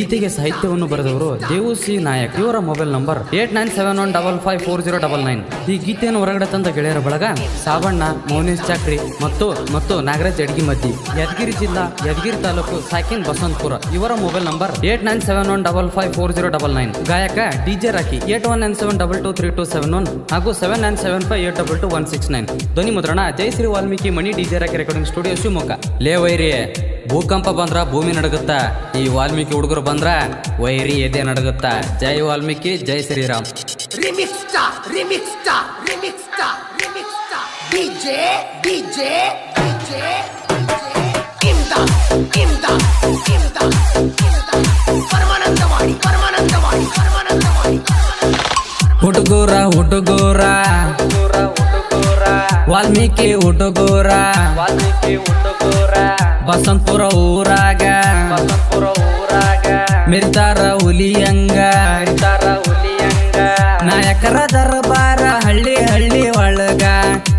ಗೀತೆಗೆ ಸಾಹಿತ್ಯವನ್ನು ಬರೆದವರು ದೇವು ಸಿ ನಾಯಕ್. ಇವರ mobile number eight nine seven one double five four zero double nine. ಈ ಗೀತೆಯನ್ನು ಹೊರಗಡೆ ತಂದ ಗೆಳೆಯರ ಬಳಗ ಸಾಬಣ್ಣ ಮೌನೇಶ್ ಚಾಕ್ರಿ ಮತ್ತು ಮತ್ತು ನಾಗರಾಜ್ ಅಡ್ಗಿ ಮದ್ದಿ ಯಾದಗಿರಿ ಜಿಲ್ಲಾ ಯಾದಗಿರಿ ತಾಲೂಕು ಸಾಕಿನ್ ಬಸವಂತಪುರ ಇವರ mobile number eight nine seven one double five four zero double nine. ಗಾಯಕ D J Rocky eight one nine seven double two three two seven one ಹಾಗೂ seven nine seven five eight double two one six nine. ಧ್ವನಿ ಮುದ್ರಣ, Jayashree Valmiki, Mani D J Rocky recording studio Shivamogga. ಲೇ ವೈರಿ ಭೂಕಂಪ ಬಂದ್ರ ಭೂಮಿ ನಡಗುತ್ತ. ಈ ವಾಲ್ಮೀಕಿ ಹುಡುಗರು ಬಂದ್ರ ವೈರಿ ಎದೆ ನಡಗುತ್ತ. ಜೈ ವಾಲ್ಮೀಕಿ ಜೈ ಶ್ರೀರಾಮ್. ಹುಟ್ಟುಗೋರ ಹುಟ್ಟುಗೋರ ಹುಡುಗೂರ ಹುಡುಗೂರ. ವಾಲ್ಮೀಕಿ ಹುಡುಗೂರ. ವಾಲ್ಮೀಕಿ ಹುಟ್ಟುಗೂರ ಬಸಂತಪುರ ಊರಾಗ. ಬಸಂತಪುರ ಊರಾಗ. ಮಿರ್ತಾರ ಹುಲಿಯಂಗ. ಮಿರ್ತಾರ ಹುಲಿಯಂಗ. ನಾಯಕರ ದರ್ಬಾರ ಹಳ್ಳಿ ಹಳ್ಳಿ ಒಳಗ.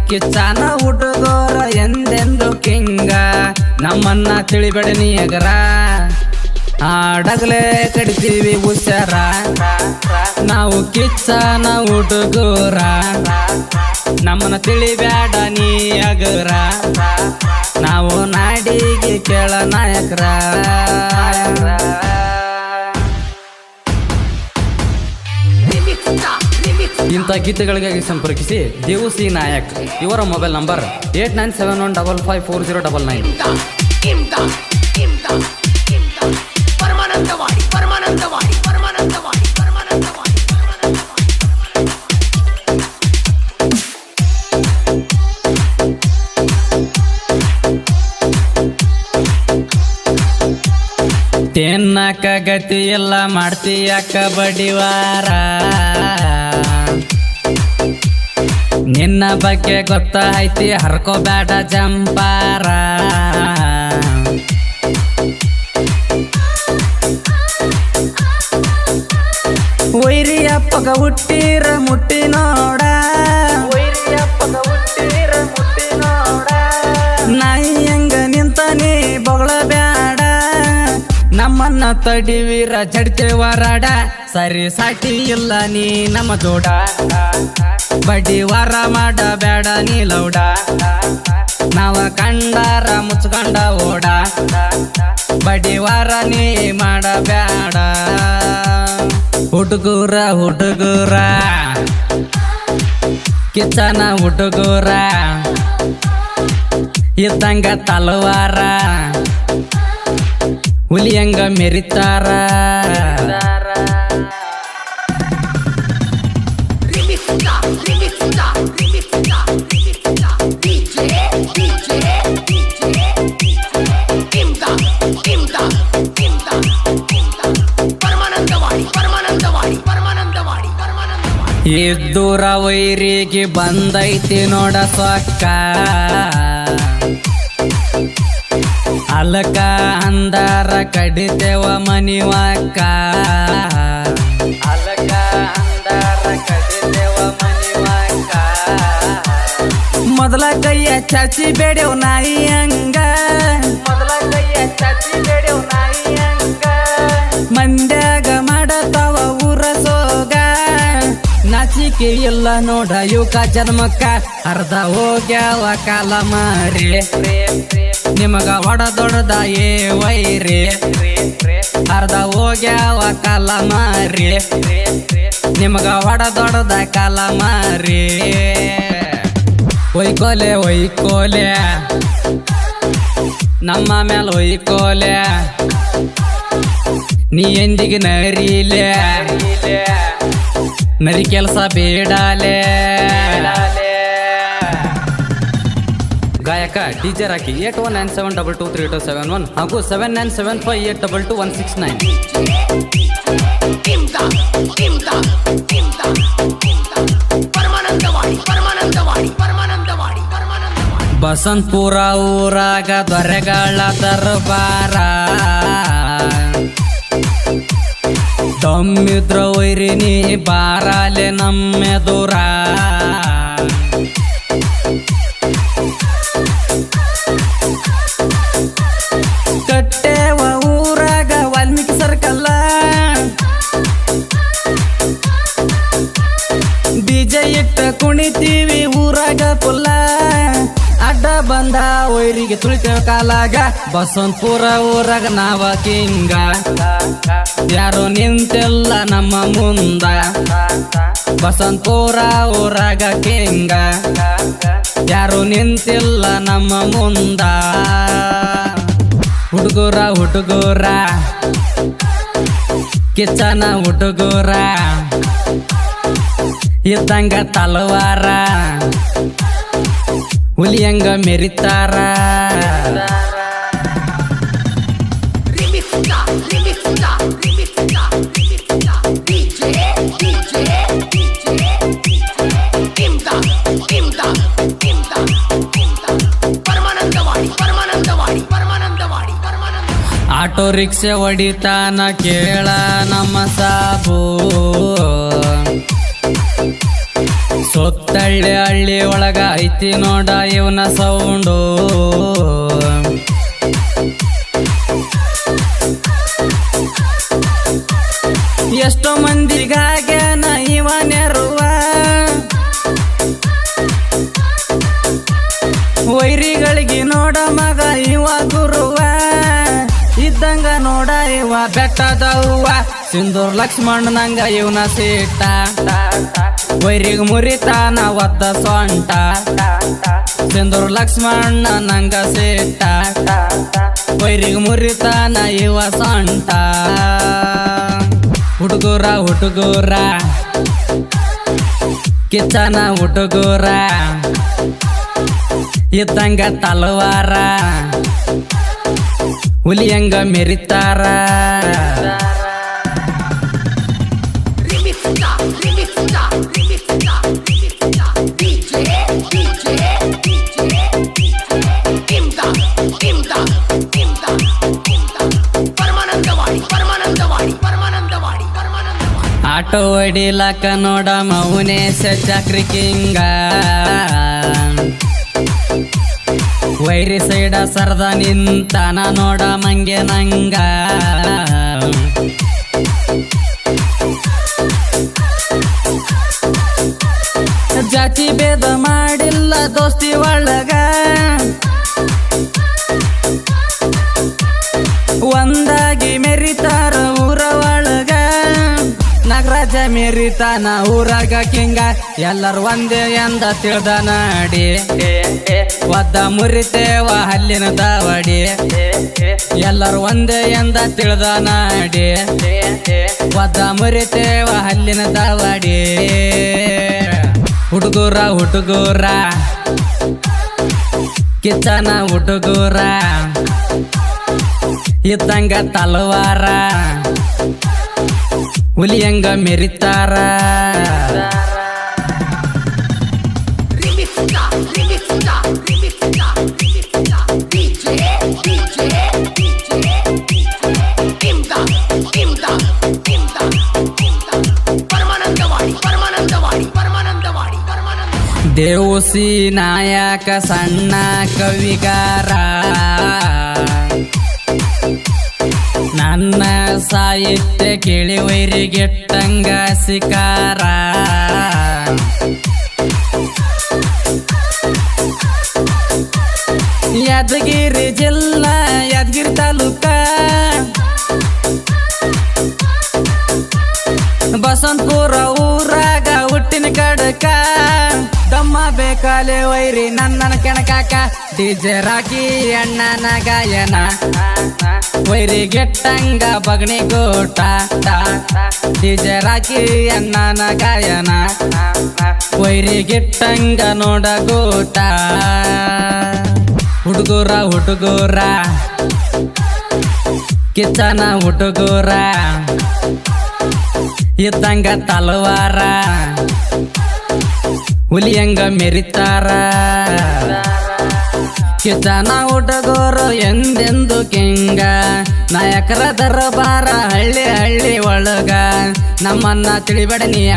ಕಿಚ್ಚಾನ ಹುಡುಗೋರ ಎಂದೆಂದು ಕಿಂಗ. ನಮ್ಮನ್ನ ತಿಳಿಬೇಡ ನೀ ಅಗರ. ಆಡಗಲೇ ಕಡಿತೀವಿ ಹುಷಾರ. ನಾವು ಕಿಚ್ಚಾನ ಹುಡುಗೋರ. ನಮ್ಮನ್ನ ತಿಳಿಬೇಡ ನೀ ಅಗರ. ನಾಡಿಗೆ ಕೇಳ ನಾಯಕರ. ಇಂಥ ಗೀತೆಗಳಿಗಾಗಿ ಸಂಪರ್ಕಿಸಿ ದೇವು ಸಿ ನಾಯಕ್. ಇವರ mobile number eight nine seven one double five four zero double nine. ತಿನ್ನಕ ಗತಿ ಎಲ್ಲ ಕಬಡ್ಡಿ ಬಡಿವಾರ ನಿನ್ನ ಬಗ್ಗೆ ಗೊತ್ತಾಯ್ತಿ ಹರ್ಕೋಬೇಡ ಜಂಪಾರ. ಹುಟ್ಟಿರ ಮುಟ್ಟಿ ನಮ್ಮನ್ನ ತಡಿವೀರ ಜಡ್ತೆ ವರಾಡ. ಸರಿ ಸಾಟಿ ಇಲ್ಲ ನೀ ನಮ್ಮ ಜೋಡ ಬಡ್ಡಿ ವಾರ ಮಾಡ ಬೇಡ ನೀ ಲೌಡ. ನಾವ ಕಂಡಾರ ಮುಚ್ಕೊಂಡ ಓಡ. ಬಡ್ಡಿ ವಾರ ನೀ ಮಾಡ ಬೇಡ ಹುಡುಗೂರ ಹುಡುಗೂರ. ಕಿಚನ ಹುಡುಗೂರ. ಇದ್ದಂಗ ತಲವಾರ. ಹುಲಿ ಹೆಂಗ ಮೆರಿತಾರ. ಇದ್ದೂರ ವೈರಿಗೆ ಬಂದೈತಿ ನೋಡ ಸಕ್ಕ. ಅಲಕ ಅಂದಾರ ಕಡಿತೇವ ಮನಿವಕ್ಕ ಅಲಕ ಅಂದಾರ ಕಡಿತೇವ ಮನಿವಾಕ. ಮೊದಲ ಕೈಯ ಚಾಚಿ ಬೇಡ್ಯವ್ ನಾಯಿ ಹಂಗ. ಮೊದಲ ಕೈಯ ಚಾಚಿ ಬೇಡ್ಯವ್ ನಾಯಿ ಮಂಡ್ಯಾಗ ಮಾಡತಾವ ಊರ ಸೋಗ. ನಾಚಿಕೆ ನೋಡ ಯುವಕ ಜನ್ಮಕ್ಕ. ಅರ್ಧ ಹೋಗ್ಯಾವ ಕಾಲ ಮಾರಿ. ನಿಮಗ ಹೊಡದೊಡ್ದ ಏ ವೈರಿ ಅರ್ಧ ಹೋಗ್ಯಾವ ಕಾಲ ಮಾರಿ ನಿಮಗ ಹೊಡದೊಡ್ದ ಕಾಲ ಮಾರಿ ಒಯ್ಕೋಲೆ ಒಯ್ಕೋಲೆ ನಮ್ಮ ಮೇಲೆ ಒಯ್ಕೋಲೆ ನೀ ಎಂದಿಗೆ ನರಿಲೆ. ನರಿ ಕೆಲಸ ಬೇಡಾಲೆ. ಗಾಯಕ D J Rocky eight one nine seven double two three two seven one ಹಾಗೂ seven nine seven five eight double two one six nine. Basantapura ಊರಾಗ ದೊರೆಗಳ ದರ್ಬಾರ. ದಮ್ಮಿದ್ರ ವೈರಿ ನೀ ಬಾರಾಲೆ ನಮ್ಮೆದುರ. ಕಾಲಾಗ ಬಸವಂತಪುರ ಊರಾಗ ನಾವ ಕಿಂಗ. ಯಾರು ನಿಂತಿಲ್ಲ ನಮ್ಮ ಮುಂದ. ಬಸವಂತಪುರ ಊರಾಗ ಕಿಂಗ. ಯಾರು ನಿಂತಿಲ್ಲ ನಮ್ಮ ಮುಂದ. ಹುಡುಗರ ಹುಡುಗರ. ಕಿಚನ ಹುಡುಗರ. ಇದ್ದಂಗ ತಲವಾರ. ಹುಲಿಯಂಗ ಮೆರಿತಾರ. ಆಟೋ ರಿಕ್ಷೆ ಹೊಡಿತಾನ ಕೇಳ ನಮ್ಮ ನಮಸಹಾ ಸೊತ್ತಳ್ಳಿ ಹಳ್ಳಿ ಒಳಗ ಐತಿ ನೋಡ ಇವನ ಸೌಂಡು. ಎಷ್ಟೋ ಮಂದಿಗಾಗ್ಯಾನ ಇವ ನೆರುವ ವೈರಿಗಳಿಗೆ ನೋಡ ಮಗ ಇವ ಗುರುವ. ಇದ್ದಂಗ ನೋಡ ಇವ ಬೆಟ್ಟದ ಹೂವ ಸಿಂಧೂರ್ ಲಕ್ಷ್ಮಣನಂಗ ಇವನ ಸೀಟ. ವೈರಿಗ್ ಮುರಿತಾನ ಒದ್ದ ಸೊಂಟ. ಸಿಂಧೂರ್ ಲಕ್ಷ್ಮಣ್ಣ ನಂಗ ಸೇಟ ವೈರಿಗ್ ಮುರಿತಾನ ಇವ ಸೊಂಟ. ಹುಡುಗೂರ ಹುಡುಗೂರ. ಕಿಚ್ಚನ ಹುಡುಗೂರ. ಇದ್ದಂಗ ತಲವಾರ. ಹುಲಿಯಂಗ ಮೆರಿತಾರ. ಆಟೋ ನೋಡ ಮೌನೇ ಚಕ್ರಿ ಕಿಂಗ ವೈರಿ ಸೈಡ ಸರದ ನಿಂತನ ನೋಡ ಮಂಗೆ ನಂಗ. ಜಾತಿ ಭೇದ ಮಾಡಿಲ್ಲ ದೋಸ್ತಿ ಒಳಗ. ಒಂದಾಗಿ ಮೆರಿತಾರ ಊರ ಒಳಗ. ನಗರಾಜ ಮೆರಿತಾನ ಊರಾಗ ಕಿಂಗ, ಎಲ್ಲರೂ ಒಂದೇ ಎಂದ ತಿಳಿದ ನಾಡಿ. ಒದ್ದ ಮುರಿತೇವ ಹಲ್ಲಿನ ದಾವಡಿ. ಎಲ್ಲರೂ ಒಂದೇ ಎಂದ ತಿಳಿದ ನಾಡಿ. ಒದ್ದ ಮುರಿತೇವ ಹಲ್ಲಿನ ದಾವಡಿ. ಹುಡುಗರ ಹುಟ್ಟುಗೋರ ಕಿಚ್ಚನ ಹುಟ್ಟುಗೋರ ಇದ್ದಂಗ ತಲವಾರ. ಹುಲಿಯಂಗ ಮೆರಿತಾರ. ದೇವಸಿ ನಾಯಕ ಸಣ್ಣ ಕವಿಗಾರ. ನನ್ನ ಸಾಹಿತ್ಯ ಕೇಳಿ ವೈರಿಗೆಟ್ಟಂಗ ಸಿಕಾರ ಯಾದಗಿರಿ ಜಿಲ್ಲಾ ಯಾದಗಿರಿ ತಾಲೂಕ. ಬಸಂತಪುರ ತಮ್ಮ ಬೇಕಾಲೆ ವೈರಿ ನನ್ನನ ಕೆಣಕಾಕ. ಡಿಜೆ ರಾಕಿ ಅಣ್ಣನ ಗಾಯನ. ವೈರಿ ಗೆಟ್ಟಂಗ ಬಗಣಿ ಗೋಟ. ಡಿಜೆ ರಾಕಿ ಅಣ್ಣನ ಗಾಯನ. ವೈರಿ ಗೆಟ್ಟಂಗ ನೋಡ ಗೋಟ. ಹುಡುಗೂರ ಹುಡುಗೂರ. ಕಿಚ್ಚನ ಹುಡುಗರ. ಇದ್ದಂಗ ತಲವಾರ. ಹುಲಿಯಂಗ ಮೆರಿತಾರ. ಕಿತನ ಹುಡುಗರು ಎಂದೆಂದು ಕೆಂಗ. ನಾಯಕರ ದರಬಾರ ಹಳ್ಳಿ ಹಳ್ಳಿ ಒಳಗ. ನಮ್ಮನ್ನ ತಿಳಿಬೇಡ ನೀ